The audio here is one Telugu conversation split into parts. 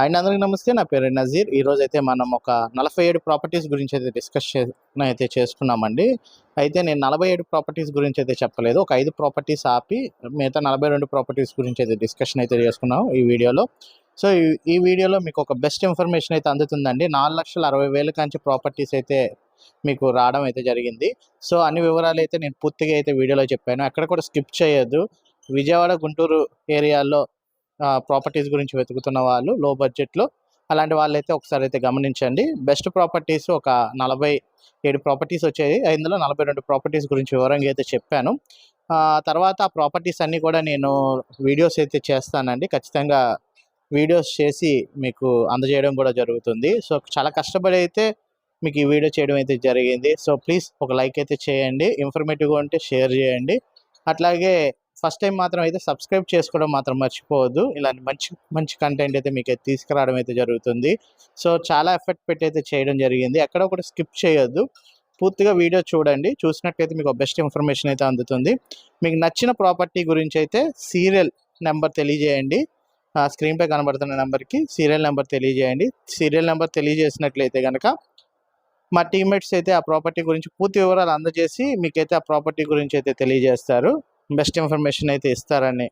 అండ్ అందరికీ నమస్తే. నా పేరు నజీర్. ఈరోజు అయితే మనం ఒక నలభై ఏడు ప్రాపర్టీస్ గురించి అయితే డిస్కస్ చే అయితే చేసుకున్నామండి అయితే నేను నలభై ఏడు ప్రాపర్టీస్ గురించి అయితే చెప్పలేదు. ఒక ఐదు ప్రాపర్టీస్ ఆపి మిగతా నలభై రెండు ప్రాపర్టీస్ గురించి అయితే డిస్కషన్ అయితే చేసుకున్నాం ఈ వీడియోలో. సో ఈ- ఈ వీడియోలో మీకు ఒక బెస్ట్ ఇన్ఫర్మేషన్ అయితే అందుతుందండి. నాలుగు లక్షల అరవై వేల కంచి ప్రాపర్టీస్ అయితే మీకు రావడం అయితే జరిగింది. సో అన్ని వివరాలు అయితే నేను పూర్తిగా అయితే వీడియోలో చెప్పాను. అక్కడ కూడా స్కిప్ చేయొద్దు. విజయవాడ గుంటూరు ఏరియాలో ప్రాపర్టీస్ గురించి వెతుకుతున్న వాళ్ళు లో బడ్జెట్లో అలాంటి వాళ్ళైతే ఒకసారి అయితే గమనించండి. బెస్ట్ ప్రాపర్టీస్ ఒక నలభై ఏడు ప్రాపర్టీస్ వచ్చాయి. ఇందులో నలభై రెండు ప్రాపర్టీస్ గురించి వివరంగా అయితే చెప్పాను. తర్వాత ఆ ప్రాపర్టీస్ అన్నీ కూడా నేను వీడియోస్ అయితే చేస్తానండి. ఖచ్చితంగా వీడియోస్ చేసి మీకు అందజేయడం కూడా జరుగుతుంది. సో చాలా కష్టపడి అయితే మీకు ఈ వీడియో చేయడం అయితే జరిగింది. సో ప్లీజ్ ఒక లైక్ అయితే చేయండి. ఇన్ఫర్మేటివ్గా ఉంటే షేర్ చేయండి. అట్లాగే ఫస్ట్ టైం మాత్రం అయితే సబ్స్క్రైబ్ చేసుకోవడం మాత్రం మర్చిపోవద్దు. ఇలాంటి మంచి మంచి కంటెంట్ అయితే మీకు అయితే తీసుకురావడం అయితే జరుగుతుంది. సో చాలా ఎఫర్ట్ పెట్టి అయితే చేయడం జరిగింది. ఎక్కడ ఒకటి స్కిప్ చేయొద్దు. పూర్తిగా వీడియో చూడండి. చూసినట్లయితే మీకు బెస్ట్ ఇన్ఫర్మేషన్ అయితే అందుతుంది. మీకు నచ్చిన ప్రాపర్టీ గురించి అయితే సీరియల్ నెంబర్ తెలియజేయండి. ఆ స్క్రీన్పై కనబడుతున్న నెంబర్కి సీరియల్ నెంబర్ తెలియజేయండి. సీరియల్ నెంబర్ తెలియజేసినట్లయితే కనుక మా టీమ్మేట్స్ అయితే ఆ ప్రాపర్టీ గురించి పూర్తి వివరాలు అందజేసి మీకైతే ఆ ప్రాపర్టీ గురించి అయితే తెలియజేస్తారు. బెస్ట్ ఇన్ఫర్మేషన్ అయితే ఇస్తారని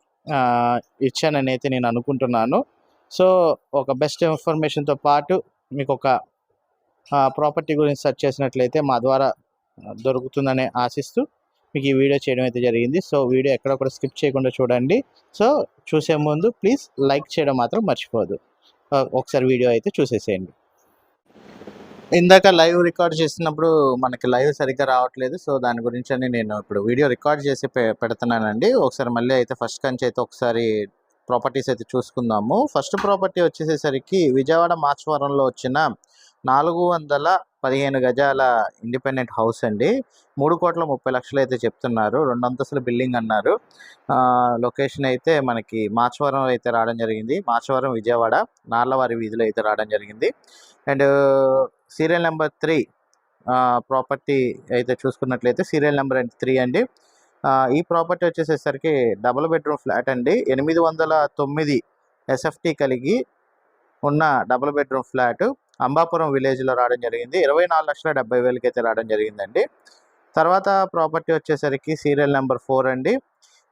ఇచ్చానని అయితే నేను అనుకుంటున్నాను. సో ఒక బెస్ట్ ఇన్ఫర్మేషన్తో పాటు మీకు ఒక ప్రాపర్టీ గురించి సెర్చ్ చేసినట్లయితే మా ద్వారా దొరుకుతుందని ఆశిస్తూ మీకు ఈ వీడియో చేయడం అయితే జరిగింది. సో వీడియో ఎక్కడ కూడా స్కిప్ చేయకుండా చూడండి. సో చూసే ముందు ప్లీజ్ లైక్ చేయడం మాత్రం మర్చిపోదు ఒకసారి వీడియో అయితే చూసేసేయండి. ఇందాక లైవ్ రికార్డ్ చేసినప్పుడు మనకి లైవ్ సరిగ్గా రావట్లేదు సో దాని గురించి అని నేను ఇప్పుడు వీడియో రికార్డ్ చేసి పెడుతున్నానండి. ఒకసారి మళ్ళీ అయితే ఫస్ట్ కంచి అయితే ఒకసారి ప్రాపర్టీస్ అయితే చూసుకుందాము. ఫస్ట్ ప్రాపర్టీ వచ్చేసేసరికి విజయవాడ మాచవరంలో వచ్చిన నాలుగు వందల పదిహేను గజాల ఇండిపెండెంట్ హౌస్ అండి. మూడు కోట్ల ముప్పై లక్షలు అయితే చెప్తున్నారు. రెండు అంతస్తుల బిల్డింగ్ అన్నారు. లొకేషన్ అయితే మనకి మాచవరం అయితే రావడం జరిగింది. మాచవరం విజయవాడ నార్లవారి వీధిలో అయితే రావడం జరిగింది. And serial number three property అయితే చూసుకున్నట్లయితే సీరియల్ నెంబర్ త్రీ అండి. ఈ ప్రాపర్టీ వచ్చేసేసరికి డబుల్ బెడ్రూమ్ ఫ్లాట్ అండి. ఎనిమిది వందల తొమ్మిది ఎస్ఎఫ్టీ కలిగి ఉన్న డబుల్ బెడ్రూమ్ ఫ్లాట్ అంబాపురం విలేజ్లో రావడం జరిగింది. ఇరవై నాలుగు లక్షల డెబ్బై వేలకి అయితే రావడం జరిగిందండి. తర్వాత ప్రాపర్టీ వచ్చేసరికి సీరియల్ నెంబర్ ఫోర్ అండి.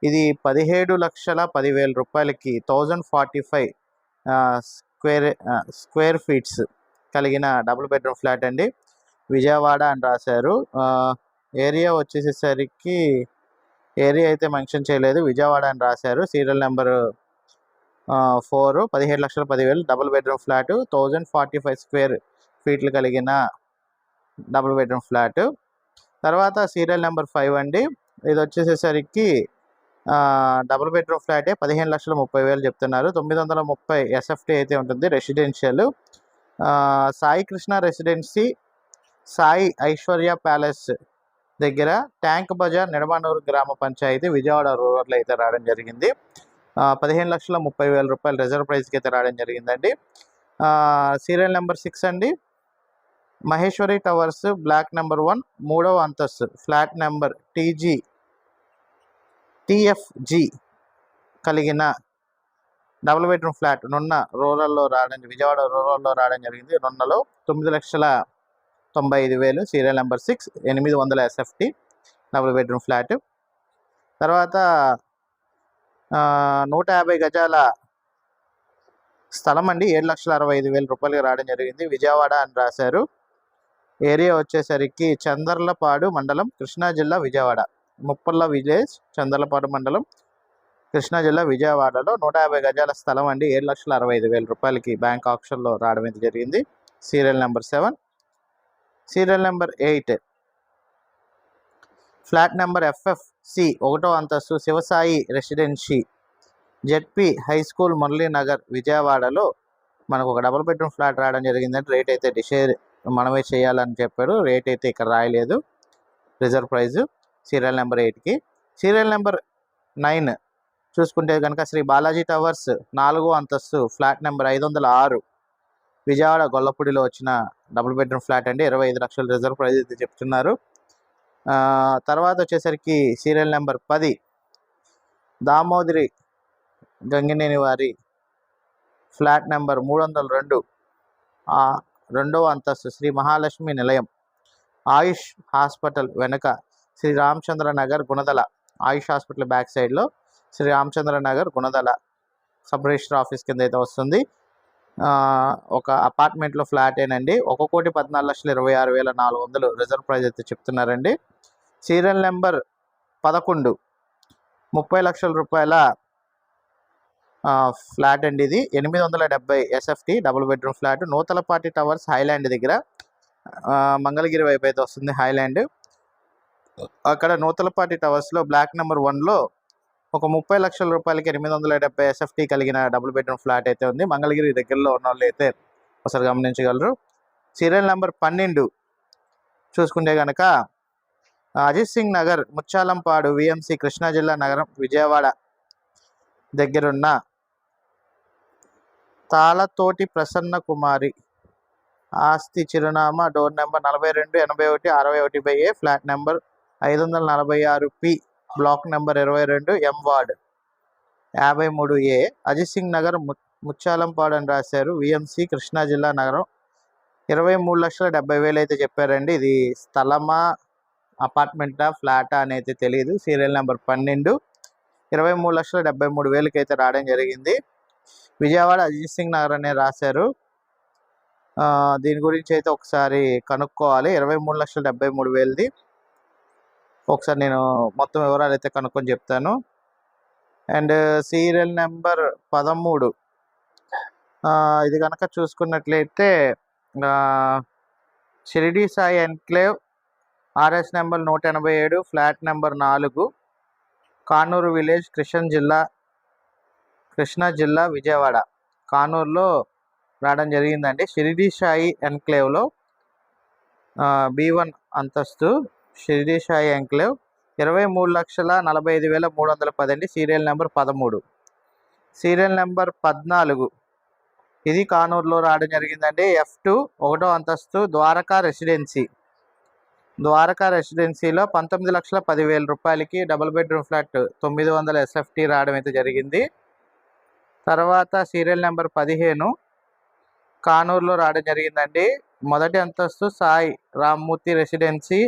ఇది పదిహేడు లక్షల పదివేల రూపాయలకి thousand forty five square square feet కలిగిన డబుల్ బెడ్రూమ్ ఫ్లాట్ అండి. విజయవాడ అని రాశారు. ఏరియా వచ్చేసేసరికి ఏరియా అయితే మెన్షన్ చేయలేదు. విజయవాడ అని రాశారు. సీరియల్ నెంబర్ ఫోర్ పదిహేడు లక్షల పదివేలు double bedroom flat. Thousand forty five square ఫీట్లు కలిగిన డబుల్ బెడ్రూమ్ ఫ్లాట్. తర్వాత సీరియల్ నెంబర్ ఫైవ్ అండి. ఇది వచ్చేసేసరికి డబుల్ బెడ్రూమ్ ఫ్లాటే పదిహేను లక్షల ముప్పై వేలు చెప్తున్నారు. తొమ్మిది వందల ముప్పై ఎస్ఎఫ్టీ అయితే ఉంటుంది residential. Sai Krishna residency Sai Aishwarya palace దగ్గర ట్యాంక్ బజార్ నిడమానూరు గ్రామ పంచాయతీ విజయవాడ రూరల్ అయితే రావడం జరిగింది. పదిహేను లక్షల ముప్పై వేల రూపాయలు రిజర్వ్ ప్రైస్కి అయితే రావడం జరిగిందండి. సీరియల్ నెంబర్ సిక్స్ అండి. Maheshwari towers block number one మూడవ అంతస్తు ఫ్లాట్ నెంబర్ టీజీ టిఎఫ్జి కలిగిన డబుల్ బెడ్రూమ్ ఫ్లాట్ నున్న రూరల్లో రావడం విజయవాడ రూరల్లో రావడం జరిగింది. నున్నలో తొమ్మిది లక్షల తొంభై ఐదు వేలు సీరియల్ నెంబర్ సిక్స్ ఎనిమిది వందల ఎస్ఎఫ్టీ డబుల్ బెడ్రూమ్ ఫ్లాట్. తర్వాత నూట యాభై గజాల స్థలం అండి. ఏడు లక్షల అరవై ఐదు వేల రూపాయలకి రావడం జరిగింది. విజయవాడ అని రాశారు. ఏరియా వచ్చేసరికి చందర్లపాడు మండలం కృష్ణా జిల్లా విజయవాడ. ముప్పల్ల విలేజ్ చందర్లపాడు మండలం కృష్ణా జిల్లా విజయవాడలో నూట యాభై గజాల స్థలం అండి. ఏడు లక్షల అరవై ఐదు వేల రూపాయలకి బ్యాంక్ ఆప్షన్లో రావడం అయితే జరిగింది. Serial number seven. Serial number eight. Flat number FF C ఒకటో అంతస్తు Sivasai residency ZP high school Muralinagar విజయవాడలో మనకు ఒక డబుల్ బెడ్రూమ్ ఫ్లాట్ రావడం జరిగిందంటే రేట్ అయితే డిసైడ్ మనమే చేయాలని చెప్పారు. రేట్ అయితే ఇక్కడ రాయలేదు. రిజర్వ్ ప్రైజ్ సీరియల్ నెంబర్ ఎయిట్కి. Serial number nine. చూసుకుంటే కనుక శ్రీ బాలాజీ టవర్స్ నాలుగో అంతస్తు ఫ్లాట్ నెంబర్ ఐదు వందల ఆరు విజయవాడ గొల్లపూడిలో వచ్చిన డబుల్ బెడ్రూమ్ ఫ్లాట్ అండి. ఇరవై ఐదు లక్షల రిజర్వ్ ప్రైజ్ అయితే చెప్తున్నారు. తర్వాత వచ్చేసరికి సీరియల్ నెంబర్ పది దామోదరి గంగినేని వారి ఫ్లాట్ నెంబర్ మూడు వందల రెండు ఆ రెండవ అంతస్తు శ్రీ మహాలక్ష్మి నిలయం ఆయుష్ హాస్పిటల్ వెనుక శ్రీ రామచంద్ర నగర్ గుణదల ఆయుష్ హాస్పిటల్ బ్యాక్ సైడ్లో Shri Ramachandra Nagar Gunadala sub register office కింద అయితే వస్తుంది ఒక అపార్ట్మెంట్లో ఫ్లాట్ ఏనండి. ఒక కోటి పద్నాలుగు లక్షల ఇరవై ఆరు వేల నాలుగు వందలు రిజర్వ్ ప్రైజ్ అయితే చెప్తున్నారండి. సీరియల్ నెంబర్ పదకొండు. ముప్పై లక్షల రూపాయల ఫ్లాట్ అండి ఇది. ఎనిమిది వందల డెబ్బై SFT double bedroom flat. Nutalapati towers highland దగ్గర. మంగళగిరి వైపు అయితే వస్తుంది హైలాండ్. అక్కడ నూతలపాటి టవర్స్లో బ్లాక్ నెంబర్ వన్లో ఒక ముప్పై లక్షల రూపాయలకి ఎనిమిది వందల డెబ్బై ఎస్ఎఫ్టీ కలిగిన డబుల్ బెడ్రూమ్ ఫ్లాట్ అయితే ఉంది. మంగళగిరి దగ్గరలో ఉన్న వాళ్ళు అయితే ఒకసారి గమనించగలరు. సీరియల్ నెంబర్ పన్నెండు. చూసుకుంటే కనుక అజిత్ సింగ్ నగర్ ముచ్చాలంపాడు విఎంసి కృష్ణా జిల్లా నగరం విజయవాడ దగ్గరున్న తాళతోటి ప్రసన్న కుమారి ఆస్తి చిరునామా డోర్ నెంబర్ నలభై రెండు ఎనభై ఒకటి అరవై ఒకటి బై ఏ ఫ్లాట్ నెంబర్ ఐదు వందల నలభై ఆరు పి. బ్లాక్ నెంబర్ ఇరవై రెండు ఎం వార్డ్. యాభై మూడు ఏ. అజిత్ సింగ్ నగర్ ము ముచ్చాలంపాడు అని రాశారు. విఎంసి కృష్ణా జిల్లా నగరం. ఇరవై మూడు లక్షల డెబ్బై వేలు అయితే చెప్పారండి. ఇది స్థలమా అపార్ట్మెంటా ఫ్లాటా అని అయితే తెలియదు సీరియల్ నెంబర్ పన్నెండు. ఇరవై మూడు లక్షల డెబ్బై మూడు వేలకి అయితే రావడం జరిగింది. విజయవాడ అజిత్ సింగ్ నగర్ అనే రాశారు. దీని గురించి అయితే ఒకసారి కనుక్కోవాలి. ఇరవై మూడు లక్షల డెబ్బై మూడు వేలది. ఒకసారి నేను మొత్తం వివరాలు అయితే కనుక్కొని చెప్తాను. అండ్ సీరియల్ నెంబర్ పదమూడు. ఇది కనుక చూసుకున్నట్లయితే Shirdi Sai enclave RS number నూట ఎనభై ఏడు ఫ్లాట్ నెంబర్ నాలుగు కానూరు విలేజ్ కృష్ణ జిల్లా కృష్ణా జిల్లా విజయవాడ. కానూరులో రావడం జరిగిందండి. షిరిడి సాయి ఎన్క్లేవ్లో బి వన్ అంతస్తు షిరిడి సాయి ఎన్క్లేవ్ ఇరవై మూడు లక్షల నలభై ఐదు వేల మూడు వందల పది అండి సీరియల్ నెంబర్ పదమూడు. సీరియల్ నెంబర్ పద్నాలుగు. ఇది కానూరులో రావడం జరిగిందండి. ఎఫ్ టూ ఒకటో అంతస్తు ద్వారకా రెసిడెన్సీ. ద్వారకా రెసిడెన్సీలో పంతొమ్మిది లక్షల పదివేల రూపాయలకి డబుల్ బెడ్రూమ్ ఫ్లాట్ తొమ్మిది వందల ఎస్ఎఫ్టీ రావడం అయితే జరిగింది. తర్వాత సీరియల్ నెంబర్ పదిహేను కానూరులో రావడం జరిగిందండి. మొదటి అంతస్తు Sai Rammurthy residency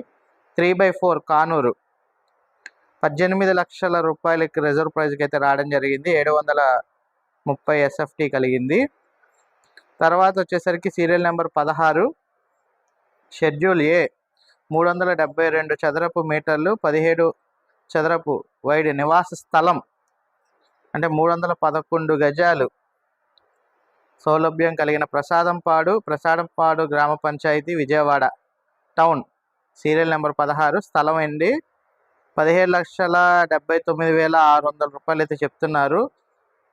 three by four Kanuru. పద్దెనిమిది లక్షల రూపాయలకి రిజర్వ్ ప్రైజ్కి అయితే రావడం జరిగింది. ఏడు వందల ముప్పై ఎస్ఎఫ్టీ కలిగింది. తర్వాత వచ్చేసరికి సీరియల్ నెంబర్ పదహారు. షెడ్యూల్ ఏ మూడు వందల డెబ్బై రెండు చదరపు మీటర్లు పదిహేడు చదరపు వైడ్ నివాస స్థలం అంటే మూడు వందల పదకొండు గజాలు సౌలభ్యం కలిగిన ప్రసాదంపాడు ప్రసాదంపాడు గ్రామ panchayat Vijayawada town. Serial number పదహారు. స్థలం అండి. పదిహేడు లక్షల డెబ్బై తొమ్మిది వేల ఆరు వందల రూపాయలు అయితే చెప్తున్నారు.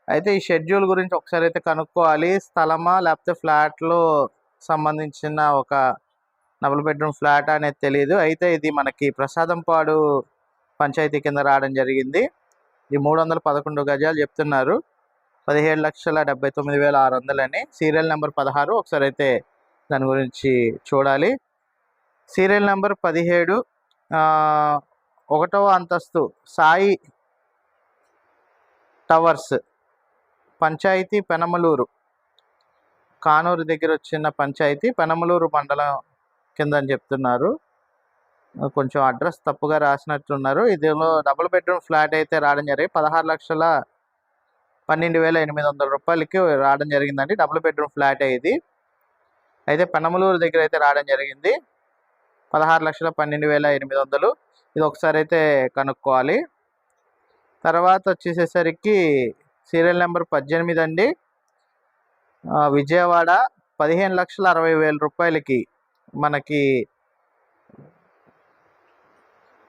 అయితే ఈ షెడ్యూల్ గురించి ఒకసారి అయితే కనుక్కోవాలి. స్థలమా లేకపోతే ఫ్లాట్లో సంబంధించిన ఒక డబుల్ బెడ్రూమ్ ఫ్లాట్ అనేది తెలియదు అయితే ఇది మనకి ప్రసాదంపాడు పంచాయతీ కింద రావడం జరిగింది. ఇది మూడు వందల పదకొండు గజాలు చెప్తున్నారు. పదిహేడు లక్షల డెబ్బై తొమ్మిది వేల ఆరు వందలని సీరియల్ నెంబర్ పదహారు. ఒకసారి అయితే దాని గురించి చూడాలి. సీరియల్ నెంబర్ పదిహేడు. ఒకటవ అంతస్తు సాయి టవర్స్ పంచాయతీ పెనమలూరు. కానూరు దగ్గర వచ్చిన పంచాయతీ పెనమలూరు మండలం కింద అని చెప్తున్నారు. కొంచెం అడ్రస్ తప్పుగా రాసినట్టున్నారు. ఇదిలో డబుల్ బెడ్రూమ్ ఫ్లాట్ అయితే రావడం జరిగింది. పదహారు లక్షల పన్నెండు వేల ఎనిమిది వందల రూపాయలకి రావడం జరిగిందండి. డబుల్ బెడ్రూమ్ ఫ్లాట్ ఇది. అయితే పెనమలూరు దగ్గర అయితే రావడం జరిగింది. పదహారు లక్షల పన్నెండు వేల ఎనిమిది వందలు. ఇది ఒకసారి అయితే కనుక్కోవాలి. తర్వాత వచ్చేసేసరికి సీరియల్ నెంబర్ పద్దెనిమిది అండి. విజయవాడ పదిహేను లక్షల అరవై వేల రూపాయలకి మనకి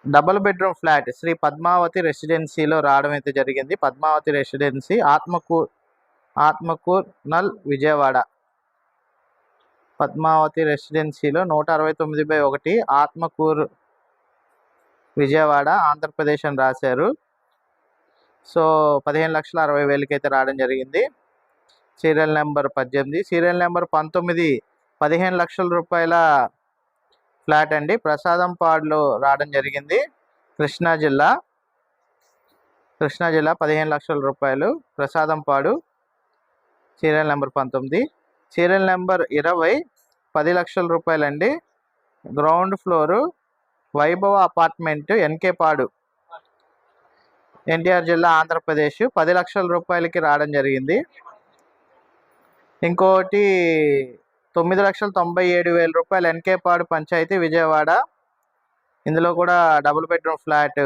double bedroom flat Shri Padmavathi రెసిడెన్సీలో రావడం అయితే జరిగింది. పద్మావతి రెసిడెన్సీ ఆత్మకూర్ ఆత్మకూర్ నల్ విజయవాడ. పద్మావతి రెసిడెన్సీలో నూట అరవై తొమ్మిది బై ఒకటి ఆత్మకూర్ విజయవాడ ఆంధ్రప్రదేశ్ అని రాశారు. సో పదిహేను లక్షల అరవై వేలకి అయితే రావడం జరిగింది. సీరియల్ నెంబర్ పద్దెనిమిది. సీరియల్ నెంబర్ పంతొమ్మిది పదిహేను లక్షల రూపాయల ఫ్లాట్ అండి. ప్రసాదం పాడులో రావడం జరిగింది. కృష్ణా జిల్లా. కృష్ణా జిల్లా పదిహేను లక్షల రూపాయలు ప్రసాదం పాడు. సీరియల్ నెంబర్ పంతొమ్మిది. సీరియల్ నెంబర్ ఇరవై పది లక్షల రూపాయలండి. Ground floor Vaibhava apartment Enikepadu. NTR జిల్లా ఆంధ్రప్రదేశ్ పది లక్షల రూపాయలకి రావడం జరిగింది. ఇంకోటి తొమ్మిది లక్షల తొంభై ఏడు వేల రూపాయలు ఎన్కే పాడు పంచాయతీ విజయవాడ. ఇందులో కూడా డబుల్ బెడ్రూమ్ ఫ్లాట్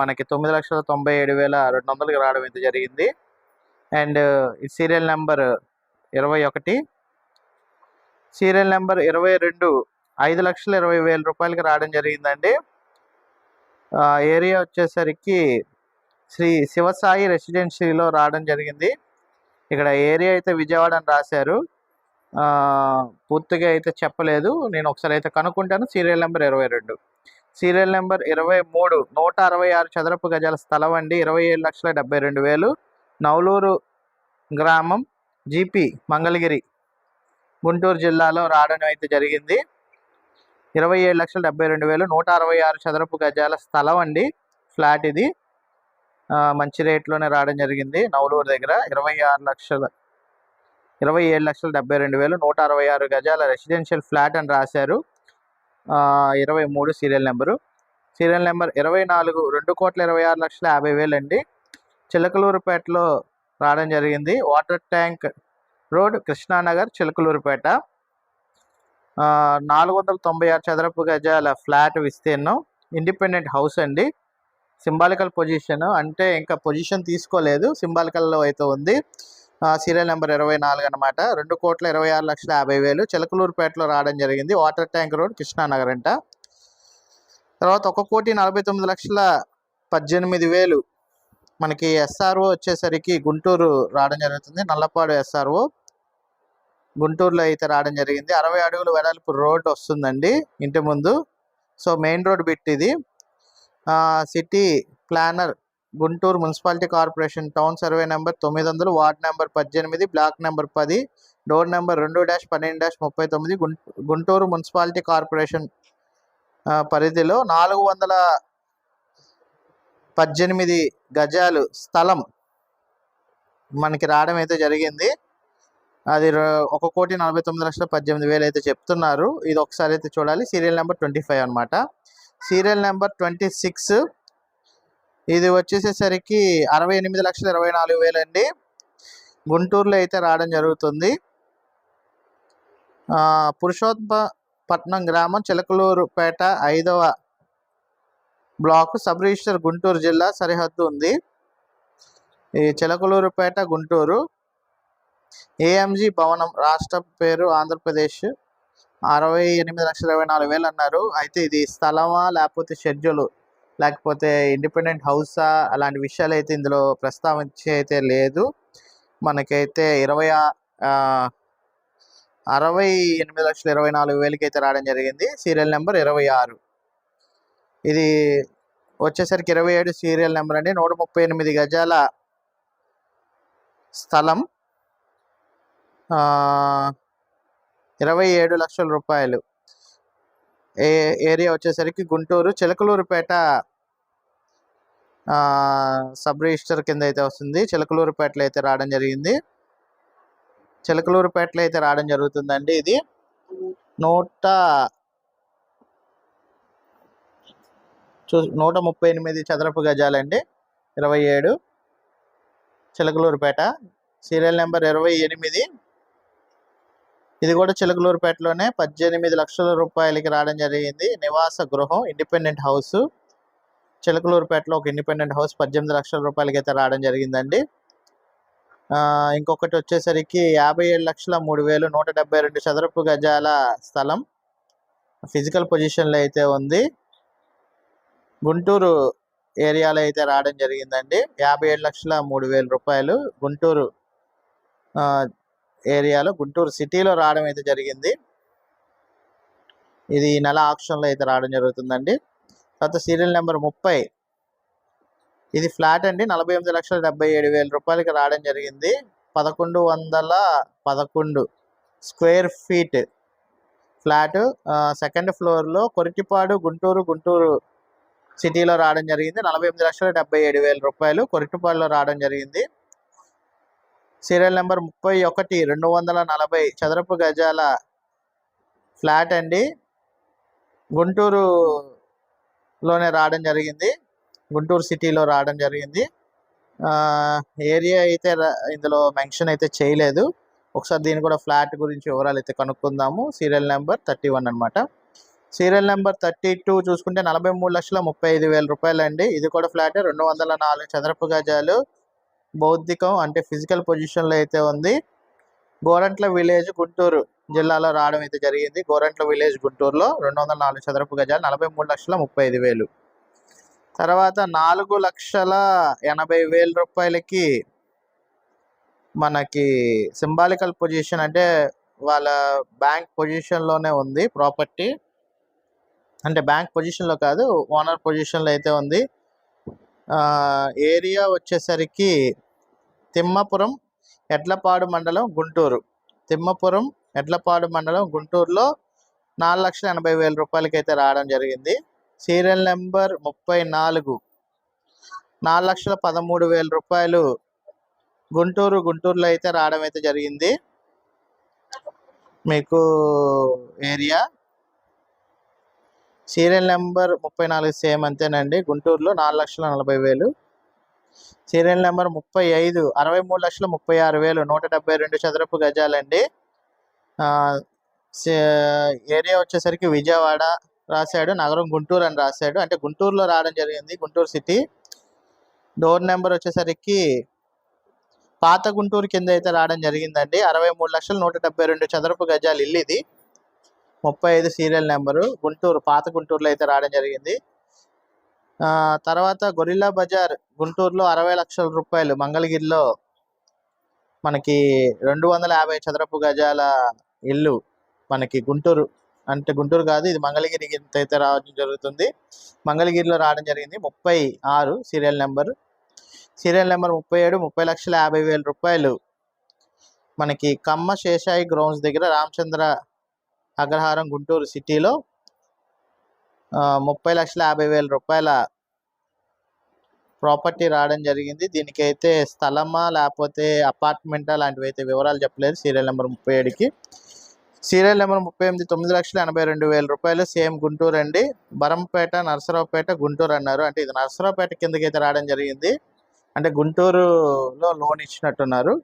మనకి తొమ్మిది లక్షల తొంభై ఏడు వేల రెండు వందలకి రావడం ఇది జరిగింది. అండ్ ఈ సీరియల్ నెంబర్ ఇరవై ఒకటి సీరియల్ నెంబర్ ఇరవై రెండు ఐదు లక్షల ఇరవై వేల రూపాయలకి రావడం జరిగిందండి. ఏరియా వచ్చేసరికి శ్రీ శివసాయి రెసిడెన్సీలో రావడం జరిగింది. ఇక్కడ ఏరియా అయితే విజయవాడ అని రాశారు. పూర్తిగా అయితే చెప్పలేదు. నేను ఒకసారి అయితే కనుక్కుంటాను. సీరియల్ నెంబర్ ఇరవై రెండు. సీరియల్ నెంబర్ ఇరవై మూడు నూట అరవై ఆరు చదరపు గజాల స్థలం అండి. ఇరవై ఏడు లక్షల డెబ్బై రెండు వేలు. నవలూరు గ్రామం జీపీ మంగళగిరి. గుంటూరు జిల్లాలో రావడం అయితే జరిగింది. ఇరవై ఏడు లక్షల డెబ్బై రెండు వేలు నూట అరవై ఆరు చదరపు గజాల స్థలం అండి. ఫ్లాట్ ఇది. మంచి రేట్లోనే రావడం జరిగింది. నవలూరు దగ్గర ఇరవై ఆరు లక్షల ఇరవై ఏడు లక్షల డెబ్బై రెండు వేలు నూట అరవై ఆరు గజాల రెసిడెన్షియల్ ఫ్లాట్ అని రాశారు. ఇరవై మూడు సీరియల్ నెంబరు. సీరియల్ నెంబర్ ఇరవై నాలుగు రెండు కోట్ల ఇరవై ఆరు లక్షల యాభై వేలు అండి. చిలకలూరుపేటలో రావడం జరిగింది. Water tank road Krishnanagar Chilakaluripet. నాలుగు వందల తొంభై ఆరు చదరపు గజాల ఫ్లాట్ విస్తీర్ణం ఇండిపెండెంట్ హౌస్ అండి. సింబాలికల్ పొజిషన్ అంటే ఇంకా పొజిషన్ తీసుకోలేదు సింబాలికల్లో అయితే ఉంది. సీరియల్ నెంబర్ ఇరవై నాలుగు అనమాట రెండు కోట్ల ఇరవై ఆరు లక్షల యాభై వేలు చిలకలూరుపేటలో రావడం జరిగింది. వాటర్ ట్యాంక్ రోడ్ కృష్ణానగర్ అంట. తర్వాత ఒక కోటి నలభై తొమ్మిది లక్షల పద్దెనిమిది వేలు మనకి ఎస్ఆర్ఓ వచ్చేసరికి గుంటూరు రావడం జరుగుతుంది. నల్లపాడు ఎస్ఆర్ఓ. గుంటూరులో అయితే రావడం జరిగింది. అరవై అడుగుల వెడల్పు రోడ్ వస్తుందండి ఇంటి ముందు. సో మెయిన్ రోడ్ బిట్ ఇది city planner Guntur municipality corporation town survey number తొమ్మిది వందలు వార్డ్ నెంబర్ పద్దెనిమిది బ్లాక్ నెంబర్ పది డోర్ నెంబర్ రెండు డాష్ పన్నెండు డాష్ ముప్పై తొమ్మిది గుంటూరు మున్సిపాలిటీ కార్పొరేషన్ పరిధిలో నాలుగు వందల పద్దెనిమిది గజాలు స్థలం మనకి రావడం అయితే జరిగింది. అది ఒక కోటి నలభై తొమ్మిది లక్షల పద్దెనిమిది వేలు అయితే చెప్తున్నారు. ఇది ఒకసారి అయితే చూడాలి. సీరియల్ నెంబర్ ట్వంటీ ఫైవ్ అనమాట సీరియల్ నెంబర్ ట్వంటీ సిక్స్. ఇది వచ్చేసేసరికి అరవై ఎనిమిది లక్షల ఇరవై నాలుగు వేలు అండి. గుంటూరులో అయితే రావడం జరుగుతుంది. పురుషోత్మ పట్నం గ్రామం చిలకలూరుపేట ఐదవ బ్లాక్ సబ్ రిజిస్టర్ గుంటూరు జిల్లా సరిహద్దు ఉంది. ఈ చిలకలూరుపేట గుంటూరు. ఏఎంజీ భవనం రాష్ట్ర పేరు ఆంధ్రప్రదేశ్. అరవై ఎనిమిది లక్షల ఇరవై నాలుగు వేలు అన్నారు. అయితే ఇది స్థలమా లేకపోతే షెడ్యూల్ లేకపోతే ఇండిపెండెంట్ హౌసా అలాంటి విషయాలు అయితే ఇందులో ప్రస్తావించి అయితే లేదు. మనకైతే ఇరవై అరవై ఎనిమిది లక్షల ఇరవై నాలుగు వేలకి అయితే రావడం జరిగింది. సీరియల్ నెంబర్ ఇరవై ఆరు. ఇది వచ్చేసరికి ఇరవై ఏడు సీరియల్ నెంబర్ అండి. నూట ముప్పై ఎనిమిది గజాల స్థలం. ఇరవై ఏడు లక్షల రూపాయలు. ఏ ఏరియా వచ్చేసరికి గుంటూరు చిలకలూరుపేట సబ్ రిజిస్టర్ కింద అయితే వస్తుంది. చిలకలూరుపేటలో అయితే రావడం జరిగింది. చిలకలూరుపేటలో అయితే రావడం జరుగుతుందండి ఇది. నూట చూ నూట ముప్పై ఎనిమిది చదరపు గజాలండి. ఇరవై ఏడు. చిలకలూరుపేట. సీరియల్ నెంబర్ ఇరవై ఎనిమిది. ఇది కూడా చిలకలూరుపేటలోనే పద్దెనిమిది లక్షల రూపాయలకి రావడం జరిగింది. నివాస గృహం ఇండిపెండెంట్ హౌస్ చిలకలూరుపేటలో ఒక ఇండిపెండెంట్ హౌస్ పద్దెనిమిది లక్షల రూపాయలకి అయితే రావడం జరిగిందండి. ఇంకొకటి వచ్చేసరికి యాభై ఏడు లక్షల మూడు వేలు నూట డెబ్బై రెండు చదరపు గజాల స్థలం ఫిజికల్ పొజిషన్లో అయితే ఉంది. గుంటూరు ఏరియాలో అయితే రావడం జరిగిందండి. యాభై ఏడు లక్షల మూడు వేల రూపాయలు గుంటూరు ఏరియాలో గుంటూరు సిటీలో రావడం అయితే జరిగింది. ఇది ఈ నెల ఆప్షన్లో అయితే రావడం జరుగుతుందండి. తర్వాత సీరియల్ నెంబర్ ముప్పై. ఇది ఫ్లాట్ అండి. నలభై ఎనిమిది లక్షల డెబ్బై ఏడు వేల రూపాయలకి రావడం జరిగింది. పదకొండు వందల పదకొండు స్క్వేర్ ఫీట్ ఫ్లాట్ సెకండ్ ఫ్లోర్లో కొరిటిపాడు గుంటూరు గుంటూరు సిటీలో రావడం జరిగింది. నలభై ఎనిమిది లక్షల డెబ్బై ఏడు వేల రూపాయలు కొరిటిపాడులో రావడం జరిగింది. సీరియల్ నెంబర్ ముప్పై ఒకటి రెండు వందల నలభై చదరపు గజాల ఫ్లాట్ అండి. గుంటూరులోనే రావడం జరిగింది. గుంటూరు సిటీలో రావడం జరిగింది. ఏరియా అయితే ఇందులో మెన్షన్ అయితే చేయలేదు. ఒకసారి దీని కూడా ఫ్లాట్ గురించి వివరాలు అయితే కనుక్కుందాము. సీరియల్ నెంబర్ థర్టీ వన్ అనమాట సీరియల్ నెంబర్ థర్టీ టూ చూసుకుంటే నలభై మూడు లక్షల ముప్పై ఐదు వేల రూపాయలు అండి ఇది కూడా ఫ్లాట్. రెండు వందల నాలుగు చదరపు గజాలు. బౌద్ధికం అంటే ఫిజికల్ పొజిషన్లో అయితే ఉంది. గోరంట్ల విలేజ్ గుంటూరు జిల్లాలో రావడం అయితే జరిగింది. గోరంట్ల విలేజ్ గుంటూరులో రెండు వందల నాలుగు చదరపు గజాలు నలభై మూడు లక్షల ముప్పై ఐదు వేలు. తర్వాత నాలుగు లక్షల ఎనభై వేల రూపాయలకి మనకి సింబాలికల్ పొజిషన్ అంటే వాళ్ళ బ్యాంక్ పొజిషన్లోనే ఉంది ప్రాపర్టీ. అంటే బ్యాంక్ పొజిషన్లో కాదు ఓనర్ పొజిషన్లో అయితే ఉంది. ఏరియా వచ్చేసరికి తిమ్మపురం ఎడ్లపాడు మండలం గుంటూరు. తిమ్మపురం ఎడ్లపాడు మండలం గుంటూరులో నాలుగు లక్షల ఎనభై వేల రూపాయలకి అయితే రావడం జరిగింది. సీరియల్ నెంబర్ ముప్పై నాలుగు. నాలుగు లక్షల పదమూడు వేల రూపాయలు గుంటూరు గుంటూరులో అయితే రావడం అయితే జరిగింది. మీకు ఏరియా సీరియల్ నెంబర్ ముప్పై నాలుగు సేమ్ అంతేనండి. గుంటూరులో నాలుగు లక్షల నలభై వేలు. సీరియల్ నెంబర్ ముప్పై ఐదు అరవై మూడు లక్షల ముప్పై ఆరు వేలు నూట డెబ్బై రెండు చదరపు గజాలండి. ఏరియా వచ్చేసరికి విజయవాడ రాశాడు నగరం గుంటూరు అని రాశాడు. అంటే గుంటూరులో రావడం జరిగింది గుంటూరు సిటీ. డోర్ నెంబర్ వచ్చేసరికి పాత గుంటూరు కింద అయితే రావడం జరిగిందండి. అరవై మూడు లక్షల నూట డెబ్బై రెండు చదరపు గజాలు ఇల్లు ఇది. ముప్పై ఐదు సీరియల్ నెంబరు గుంటూరు పాత గుంటూరులో అయితే రావడం జరిగింది. తర్వాత గొరిల్లా బజార్ గుంటూరులో అరవై లక్షల రూపాయలు మంగళగిరిలో మనకి రెండు వందల యాభై చదరపు గజాల ఇల్లు మనకి గుంటూరు అంటే గుంటూరు కాదు ఇది మంగళగిరి కింద అయితే రావడం జరుగుతుంది. మంగళగిరిలో రావడం జరిగింది. ముప్పై ఆరు సీరియల్ నెంబర్. సీరియల్ నెంబర్ ముప్పై ఏడు ముప్పై లక్షల యాభై వేల రూపాయలు మనకి కమ్మ శేషాయి గ్రౌండ్స్ దగ్గర రామచంద్ర అగ్రహారం గుంటూరు సిటీలో ముప్పై లక్షల యాభై వేల రూపాయల ప్రాపర్టీ రావడం జరిగింది. దీనికైతే స్థలమా లేకపోతే అపార్ట్మెంటా లాంటివి అయితే వివరాలు చెప్పలేదు. సీరియల్ నెంబర్ ముప్పై ఏడుకి. సీరియల్ నెంబర్ ముప్పై ఎనిమిది తొమ్మిది లక్షల ఎనభై రెండు వేల రూపాయలు. సేమ్ గుంటూరు అండి. బరంపేట నరసరావుపేట గుంటూరు అన్నారు. అంటే ఇది నరసరావుపేట కిందకి అయితే రావడం జరిగింది. అంటే గుంటూరులో లోన్ ఇచ్చినట్టున్నారు.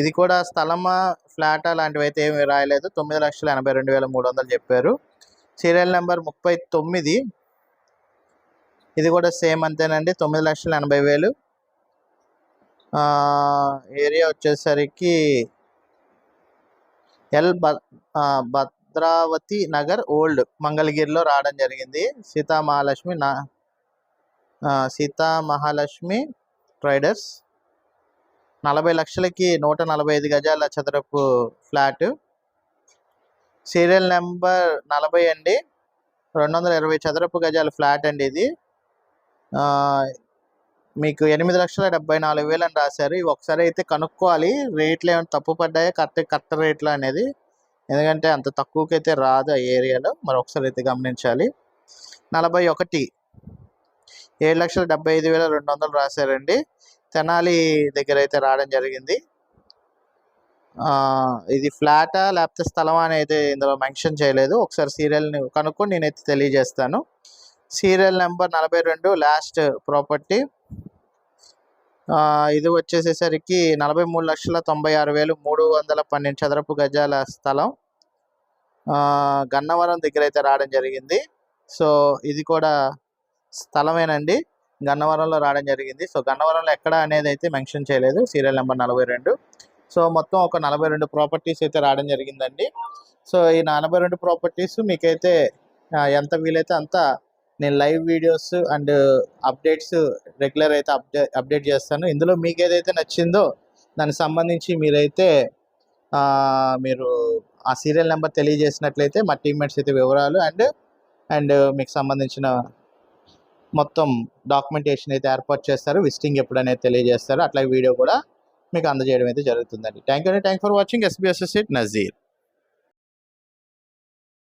ఇది కూడా స్థలమా ఫ్లాటా లాంటివి అయితే ఏమి రాయలేదు. తొమ్మిది లక్షల ఎనభై రెండు వేల మూడు వందలు చెప్పారు. సీరియల్ నెంబర్ ముప్పై తొమ్మిది. ఇది కూడా సేమ్ అంతేనండి తొమ్మిది లక్షల ఎనభై వేలు. ఏరియా వచ్చేసరికి ఎల్ బ భద్రావతి నగర్ ఓల్డ్ మంగళగిరిలో రావడం జరిగింది. సీతా మహాలక్ష్మి నా సీతామహాలక్ష్మి సీతా మహాలక్ష్మి ట్రైడర్స్ నలభై లక్షలకి నూట నలభై ఐదు గజాల చదరపు ఫ్లాట్. సీరియల్ నెంబర్ నలభై అండి. రెండు వందల ఇరవై చదరపు గజాల ఫ్లాట్ అండి ఇది. మీకు ఎనిమిది లక్షల డెబ్బై నాలుగు వేలు అని రాశారు. ఇవి ఒకసారి అయితే కనుక్కోవాలి. రేట్లు ఏమైనా తప్పు పడ్డాయా? కరెక్ట్ కరెక్ట్ రేట్లు అనేది. ఎందుకంటే అంత తక్కువకైతే అయితే రాదు ఆ ఏరియాలో. మరి ఒకసారి అయితే గమనించాలి. నలభై ఒకటి. ఏడు లక్షల డెబ్బై ఐదు వేల రెండు వందలు రాశారండి. తెనాలి దగ్గర అయితే రావడం జరిగింది. ఇది ఫ్లాటా లేకపోతే స్థలం అని అయితే ఇందులో మెన్షన్ చేయలేదు. ఒకసారి సీరియల్ని కనుక్కొని నేనైతే తెలియజేస్తాను. సీరియల్ నెంబర్ నలభై రెండు లాస్ట్ ప్రాపర్టీ. ఇది వచ్చేసేసరికి నలభై మూడు లక్షల తొంభై ఆరు వేలు మూడు వందల పన్నెండు చదరపు గజాల స్థలం. గన్నవరం దగ్గర అయితే రావడం జరిగింది. సో ఇది కూడా స్థలమేనండి. గన్నవరంలో రావడం జరిగింది. సో గన్నవరంలో ఎక్కడ అనేది అయితే మెన్షన్ చేయలేదు. సీరియల్ నెంబర్ నలభై రెండు. సో మొత్తం ఒక నలభై రెండు ప్రాపర్టీస్ అయితే రావడం జరిగిందండి. సో ఈ నలభై రెండు ప్రాపర్టీస్ మీకైతే ఎంత వీలైతే అంత నేను live videos and updates regular అయితే అప్డే అప్డేట్ చేస్తాను. ఇందులో మీకు ఏదైతే నచ్చిందో దానికి సంబంధించి మీరైతే మీరు ఆ సీరియల్ నెంబర్ తెలియజేసినట్లయితే మా టీమ్మేట్స్ అయితే వివరాలు అండ్ అండ్ మీకు సంబంధించిన మొత్తం డాక్యుమెంటేషన్ అయితే ఏర్పాటు చేస్తారు విజిటింగ్ ఎప్పుడనేది తెలియజేస్తారు. అట్లా వీడియో కూడా మీకు అందజేయడం అయితే జరుగుతుందండి. థ్యాంక్ యూ అండి. Thank for watching. ఎస్బీఎస్ఎస్ it Nazir.